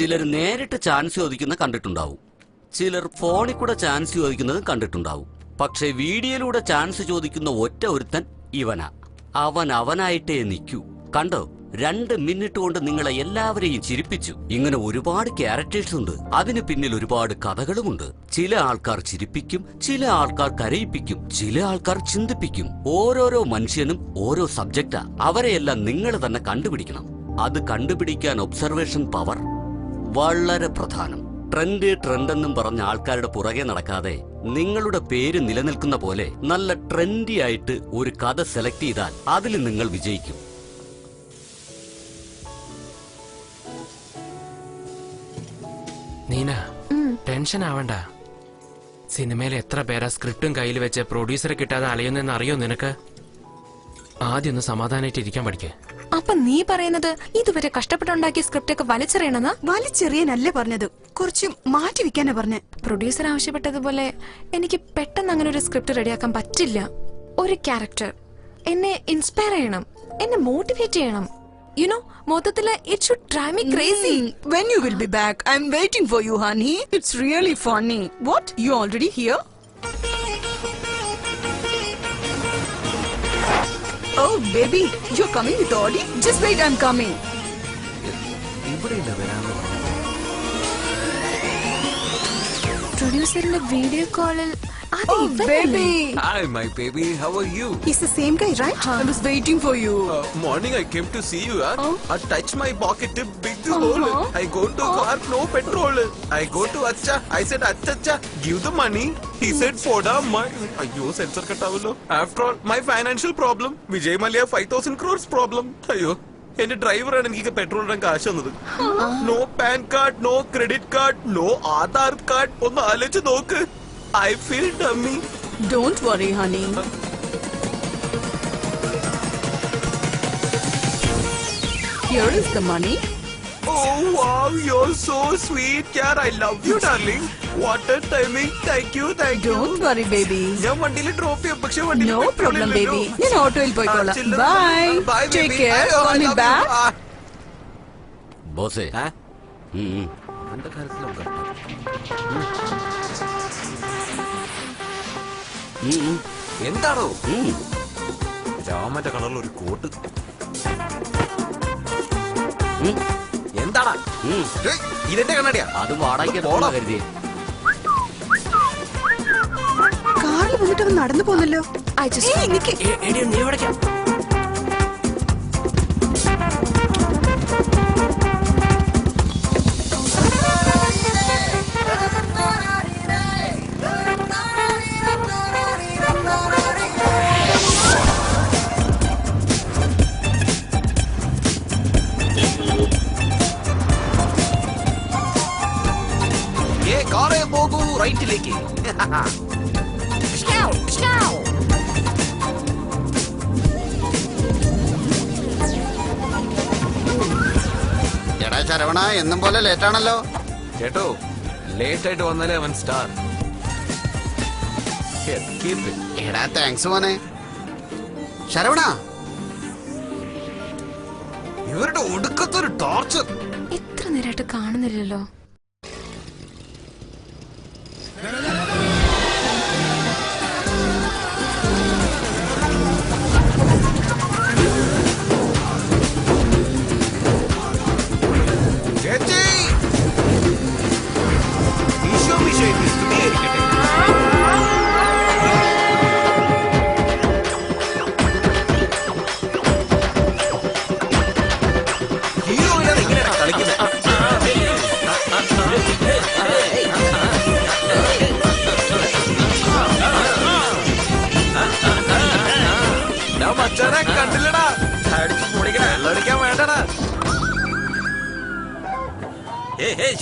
ചിലർ നേരിട്ട് ചാൻസ് ചോദിക്കുന്ന കണ്ടിട്ടുണ്ടാവും. ചിലർ ഫോണിൽ കൂടെ ചാൻസ് ചോദിക്കുന്നതും കണ്ടിട്ടുണ്ടാവും. പക്ഷെ വീഡിയോയിലൂടെ ചാൻസ് ചോദിക്കുന്ന ഒറ്റ ഒരുത്തൻ ഇവനാ. അവൻ അവനായിട്ടേ നിൽക്കൂ. കണ്ടോ? രണ്ട് മിനിറ്റ് കൊണ്ട് നിങ്ങളെ എല്ലാവരെയും ചിരിപ്പിച്ചു. ഇങ്ങനെ ഒരുപാട് ക്യാരക്ടേഴ്സ് ഉണ്ട്. അതിന് പിന്നിൽ ഒരുപാട് കഥകളുമുണ്ട്. ചില ആൾക്കാർ ചിരിപ്പിക്കും ചില ആൾക്കാർ കരയിപ്പിക്കും ചില ആൾക്കാർ ചിന്തിപ്പിക്കും. ഓരോരോ മനുഷ്യനും ഓരോ സബ്ജക്റ്റാ അവരെയെല്ലാം നിങ്ങൾ തന്നെ കണ്ടുപിടിക്കണം. അത് കണ്ടുപിടിക്കാൻ ഒബ്സർവേഷൻ പവർ വളരെ പ്രധാനം. ട്രെൻഡ് ട്രെൻഡ് എന്നും പറഞ്ഞ ആൾക്കാരുടെ പുറകെ നടക്കാതെ നിങ്ങളുടെ പേര് നിലനിൽക്കുന്ന പോലെ നല്ല ട്രെൻഡി ആയിട്ട് ഒരു കഥ സെലക്ട് ചെയ്താൽ അതിൽ നിങ്ങൾ വിജയിക്കും. നീന ടെൻഷൻ ആവണ്ട. സിനിമയിൽ എത്ര പേരാ സ്ക്രിപ്റ്റും കയ്യിൽ വെച്ച് പ്രൊഡ്യൂസറെ കിട്ടാതെ അലയുന്നെന്ന് അറിയോ നിനക്ക്? ആദ്യം ഒന്ന് സമാധാനായിട്ട് ഇരിക്കാൻ പഠിക്കേ. അപ്പൊ നീ പറയുന്നത് ഇതുവരെ കഷ്ടപ്പെട്ടുണ്ടാക്കിയ സ്ക്രിപ്റ്റ് ഒക്കെ വലിച്ചെറിയണെന്ന് വലിച്ചെറിയാനല്ല പറഞ്ഞത് കുറച്ച് മാറ്റി വെക്കാനാ പറഞ്ഞ പ്രൊഡ്യൂസർ ആവശ്യപ്പെട്ടതുപോലെ എനിക്ക് പെട്ടെന്ന് അങ്ങനെ ഒരു സ്ക്രിപ്റ്റ് റെഡിയാക്കാൻ പറ്റില്ല ഒരു ക്യാരക്ടർ എന്നെ ഇൻസ്പയർ ചെയ്യണം എന്നെ മോട്ടിവേറ്റ് ചെയ്യണം യു നോ മൊത്തത്തിൽ it should drive me crazy When you will be back? I'm waiting for you, honey. It's really funny. What? You already here? Oh, baby, you're coming with Audi? Just wait, I'm coming. പ്രൊഡ്യൂസറിന്റെ video കോളിൽ അത് Oh, baby. Hi, my baby. How are you? He's the same guy, right? Huh. I was waiting for you. Uh, morning I came to see you. Huh? Oh. I touched my pocket, big Uh-huh. hole. I go to car, no petrol. I go to Acha. I said Acha Acha, give the money. He said Foda, my. Ayyo, sensor katavalo. After all, my financial problem. Vijay Malia 5000 crores problem. Ayyo. എന്റെ ഡ്രൈവറാണ് എനിക്ക് petrol ഇടാൻ കാശ് തന്നത് no PAN card no credit card no Aadhaar card ഒന്ന് ആലോചിച്ച് നോക്ക് I feel dummy Don't worry, honey. Here is the money. Oh wow, you're so sweet, yaar. I love you, darling. What a timing. Thank you, thank you. Don't worry, baby. ഞാൻ വണ്ടിയിൽ drop ചെയ്യാം പക്ഷെ വണ്ടിയിൽ No petrol problem, ഇല്ലല്ലോ. baby. ഞാൻ ഓട്ടോയിൽ പോയിക്കോളാം. ആ, ചില്ലറ Bye. തന്നു. Bye, Take baby. care. അയ്യോ, I Call എന്താണോ. രാമന്റെ കളറിൽ ഒരു കോട്ട്. എന്താടാ? ഇതെന്റെ കണ്ണടിയാ. അത് വാടകയ്ക്ക് പോടാ. കരുതി. കാറിൽ വന്നിട്ട് അവൻ നടന്നു പോന്നല്ലോ. അയച്ചു നീ ഏയ്, ഏ കാറേ പോകൂ റൈറ്റിലേക്ക്. എടാ ശരവണ എന്നും പോലെ ലേറ്റ് ആണല്ലോ. കേട്ടോ ലേറ്റ് ആയിട്ട് വന്നാലേ അവൻ സ്റ്റാർ എടാ താങ്ക്സ് മോനെ. ശരവണ. ഇവരുടെ ഒടുക്കത്തൊരു ടോർച്ചർ ഇത്ര നേരമായിട്ട് കാണുന്നില്ലല്ലോ.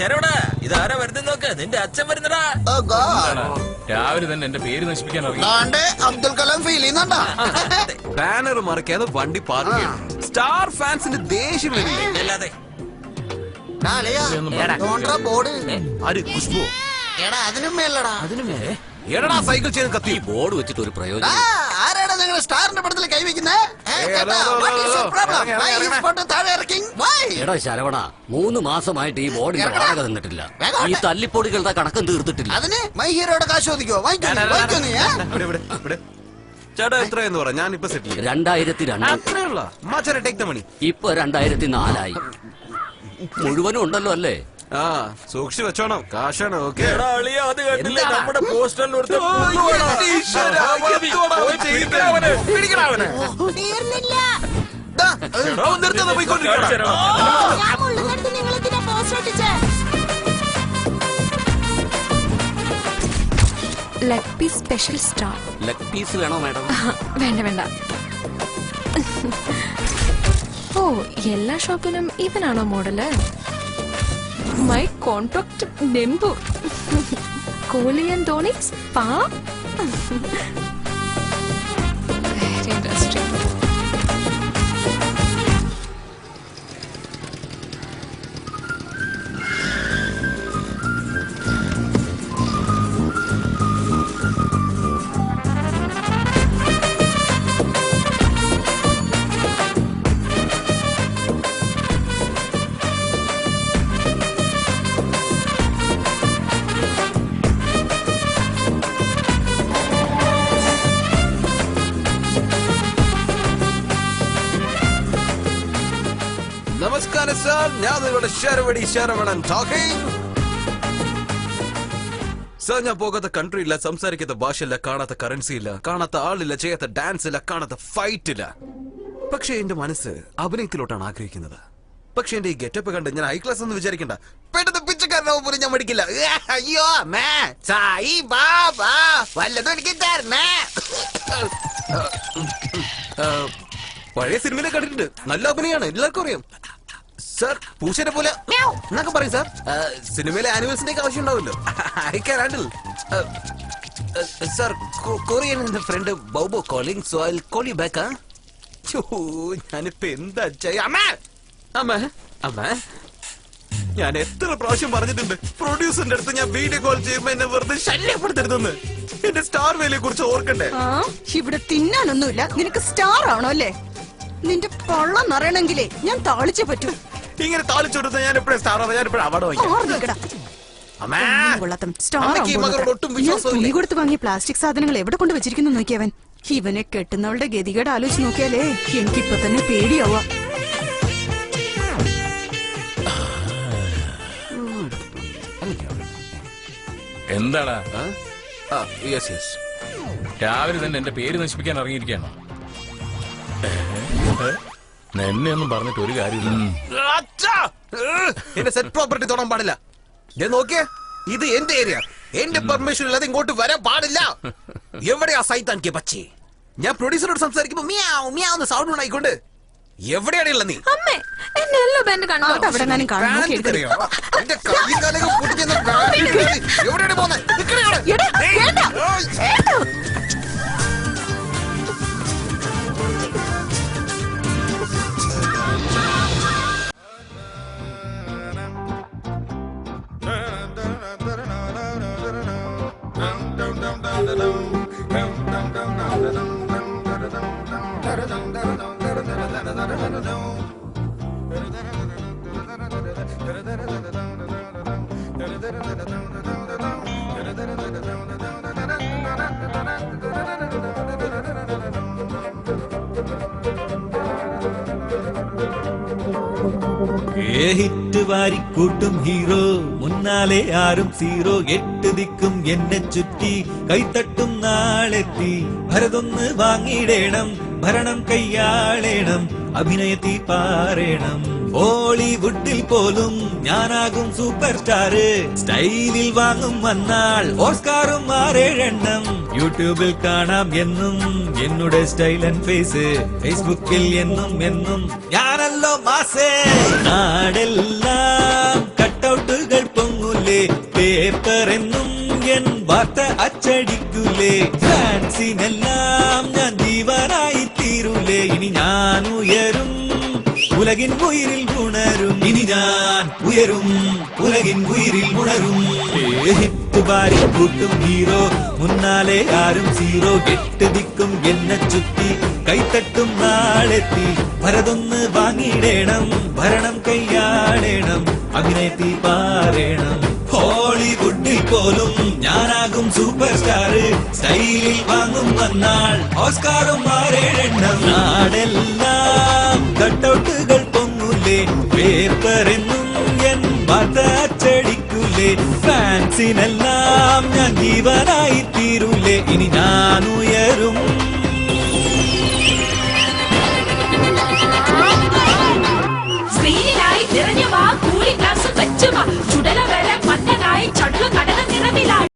ശരവണ ഇതാരാ വരുന്ന നോക്ക്? നിന്റെ അച്ഛൻ വരുന്നടാ. Oh God. രാവിലെ തന്നെ എന്റെ പേര് നശിപ്പിക്കാൻ ഇറങ്ങി ദാണ്ടെ അബ്ദുൽ കലാം ഫീൽ ചെയ്യുന്നുണ്ടാ? ബാനർ മറക്കാതെ വണ്ടി പാർക്ക് ചെയ്യണം. സ്റ്റാർ ഫാൻസിന്റെ ദേഷ്യം വരില്ലേ? അല്ലാതെ. ബോർഡ്. ആര്? ഖുഷ്ബു എടാ അതിനും മേലടാ. എടാ സൈക്കിൾ ചെയ്ത് കത്തി. ബോർഡ് വെച്ചിട്ട് ഒരു പ്രയോജനം ആ, സ്റ്റാറിന്റെ പടത്തിൽ കൈവയ്ക്കുന്നത് ശരവണ മൂന്ന് മാസമായിട്ട് ഈ ബോർഡിന് വാടക തന്നിട്ടില്ല. ഈ. തല്ലിപ്പൊടികളുടെ കണക്കം തീർത്തിട്ടില്ല. അതിന് മൈ ഹീറോയുടെ കാശ് ചോദിക്കോ? വാങ്ങിക്കോ നീ, ചേട്ടാ എത്രയെന്ന് പറ? ഞാൻ സെറ്റിൽ രണ്ടായിരത്തി രണ്ട്. ഇപ്പൊ രണ്ടായിരത്തി നാലായി. മുഴുവനും ഉണ്ടല്ലോ അല്ലേ? ആ സൂക്ഷിച്ചു വെച്ചോണം. കാശാണ് ഓക്കെ. അത് കണ്ടില്ലേ? നമ്മുടെ പോസ്റ്ററിൽ leg piece special star leg piece വേണോ മാഡം? വേണ്ട വേണ്ട. ഓ എല്ലാ ഷോപ്പിലും ഇവനാണോ മോഡൽ? മൈ കോൺട്രാക്ട് നെമ്പു. കോഹ്ലി ആൻഡ് ധോണി സ്പാ നമസ്കാരം ഞാൻ നിങ്ങളുടെ ശരവടി ശരവണൻ ടോക്കിംഗ് സാർ ഞാൻ പോകാത്ത കൺട്രി ഇല്ല സംസാരിക്കാത്ത ഭാഷയില്ല കാണാത്ത കറൻസി ഇല്ല കാണാത്ത ആളില്ല ചെയ്യാത്ത ഡാൻസ് ഇല്ല കാണാത്ത ഫൈറ്റ് ഇല്ല. പക്ഷെ എന്റെ മനസ്സ് അഭിനയത്തിലോട്ടാണ് ആഗ്രഹിക്കുന്നത്. പക്ഷെ എന്റെ ഈ ഗെറ്റപ്പ് കണ്ട് ഞാൻ ഹൈ ക്ലാസ് എന്ന് വിചാരിക്കണ്ട. പെട്ടെന്ന് പിച്ചക്കാരനാവും പോലും ഞാൻ മടിക്കില്ല. അയ്യോ മേ സായി ബാബാ വല്ലതും എനിക്ക് തരണേ പഴയ സിനിമയിലെ കണ്ടിട്ടുണ്ട്. നല്ല അഭിനയാണ് എല്ലാവർക്കും അറിയാം. സാർ പൂച്ചനെ പോലെ എന്നൊക്കെ പറയും സാർ സിനിമയിലെ ആനിമൽസിന്റെ ഒക്കെ ആവശ്യം ഉണ്ടാവില്ലോ I can handle sir Korean എന്റെ friend ബൗബോ calling so I call you back ഞാനിപ്പോ എന്താ അമ്മ! അമ്മ അമ്മ. ഞാൻ എത്ര പ്രാവശ്യം പറഞ്ഞിട്ടുണ്ട് പ്രൊഡ്യൂസറിന്റെ അടുത്ത് ഞാൻ വീഡിയോ കോൾ ചെയ്യുമ്പോ എന്നെ വെറുതെ ശല്യപ്പെടുത്തരുതെന്ന്. എന്റെ സ്റ്റാർ വേലയെ കുറിച്ച് ഓർക്കണ്ടേ? ആ ഇവിടെ തിന്നാനൊന്നുമില്ല. നിനക്ക് സ്റ്റാർ ആണോ അല്ലേ? നിന്റെ പൊള്ള നിറയണമെങ്കിലേ ഞാൻ താളിച്ചേ പറ്റൂ. ഇങ്ങനെ താളിച്ചെടുത്ത ഞാൻ എപ്പോഴും സ്റ്റാർ ഞാൻ എപ്പോഴും അവാർഡ്. തുണി കൊടുത്ത് വാങ്ങിയ പ്ലാസ്റ്റിക് സാധനങ്ങൾ എവിടെ കൊണ്ട് വെച്ചിരിക്കുന്നു നോക്കിയവൻ? ഇവനെ കെട്ടുന്നവളുടെ ഗതികേട് ആലോചിച്ച് നോക്കിയാലേ എനിക്കിപ്പൊ തന്നെ പേടിയാവാ. എന്താടാ? രാവിലെ തന്നെ എന്റെ പേര് നശിപ്പിക്കാൻ ഇറങ്ങിയിരിക്കുകയാണോ. എന്നെ ഒന്നും പറഞ്ഞിട്ട് ഒരു കാര്യമില്ല എന്റെ സെറ്റ് പ്രോപ്പർട്ടി തൊടാൻ പാടില്ല. ഞാൻ നോക്കിയേ ഇത് എന്റെ ഏരിയ എന്റെ പെർമിഷൻ ഇല്ലാതെ ഇങ്ങോട്ട് വരാൻ പാടില്ല. എവിടെയാ സൈത്താൻ കെ പച്ചി? ഞാൻ പ്രൊഡ്യൂസറോട് സംസാരിക്കുമ്പോ മിയാവ് മിയാവുന്ന എന്ന് സൗണ്ട് ഉണ്ടായിക്കൊണ്ട് എവിടെയാണ് നീ? അമ്മേ എന്നെ എല്ലോ ബാൻഡ് കണ്ടോ? അവിടെ ഞാൻ കാണാൻ. അറിയോ? എന്റെ കൈയും കാലൊക്കെ പൊട്ടിക്കുന്ന. എവിടെയാണ് പോകുന്നത് ஹிட்டு வாரி கூட்டும் ஹீரோ முன்னாலே யாரும் சீரோ எட்டு திக்கும் என்ன ചുറ്റി കൈത്തട്ടും നാളെത്തി. ഭരതൊന്ന് വാങ്ങിയിടേണം ഭരണം കയ്യാളേണം അഭിനയത്തി പാറേണം. ബോളിവുഡിൽ പോലും ഞാനാകും സൂപ്പർ സ്റ്റാർ സ്റ്റൈലിൽ വാങ്ങും വന്നാൽ ഓസ്കാറും ആറേഴെണ്ണം. യൂട്യൂബിൽ കാണാം എന്നും എന്നുടെ സ്റ്റൈൽ ആൻഡ് ഫേസ്. ഫേസ്ബുക്കിൽ എന്നും എന്നും ഞാനല്ലോ മാസേ. നാടെല്ലാം കട്ടൗട്ടുകൾ പൊങ്ങൂലേ. പേപ്പർ എന്നും എൻ വാർത്ത അച്ചടിക്കൂലേ ഫാൻസിനെല്ലാം ഞാൻ ജീവനായി തീരൂലേ ഇനി ഞാൻ ഉയരും ഉലകിൻ ഉയിരിൽ ഉണരും ഇനി ഞാൻ ഉയരും ഉലകിൻ ഉയിരിൽ ഉണരും ഏ, ഹിറ്റ് വാരി കൂട്ടും ഹീറോ മുന്നാലെ ആരും സീറോ എട്ട് ദിക്കും എന്നെ ചുറ്റി കൈത്തട്ടും നാളെത്തി ഭരതൊന്ന് വാങ്ങിയിടേണം ഭരണം കൈയാടേണം അഭിനയത്തി പാറേണം ഹോളിവുഡിൽ പോലും ഞാനാകും സൂപ്പർ സ്റ്റാർ സ്റ്റൈലിൽ വാങ്ങും വന്നാൾ ഓസ്കാറും ആറേഴെണ്ണം നാടെല്ലാം കട്ടൗട്ടുകൾ പൊങ്ങൂലേ പേപ്പർ എന്നും എൻ വാർത്ത അച്ചടിക്കൂലേ ഫാൻസിനെല്ലാം ഞാൻ ജീവനായി തീരൂലേ ഇനി ഞാനുയരും. ഗ്ലാസ് ചുടല 그건 맞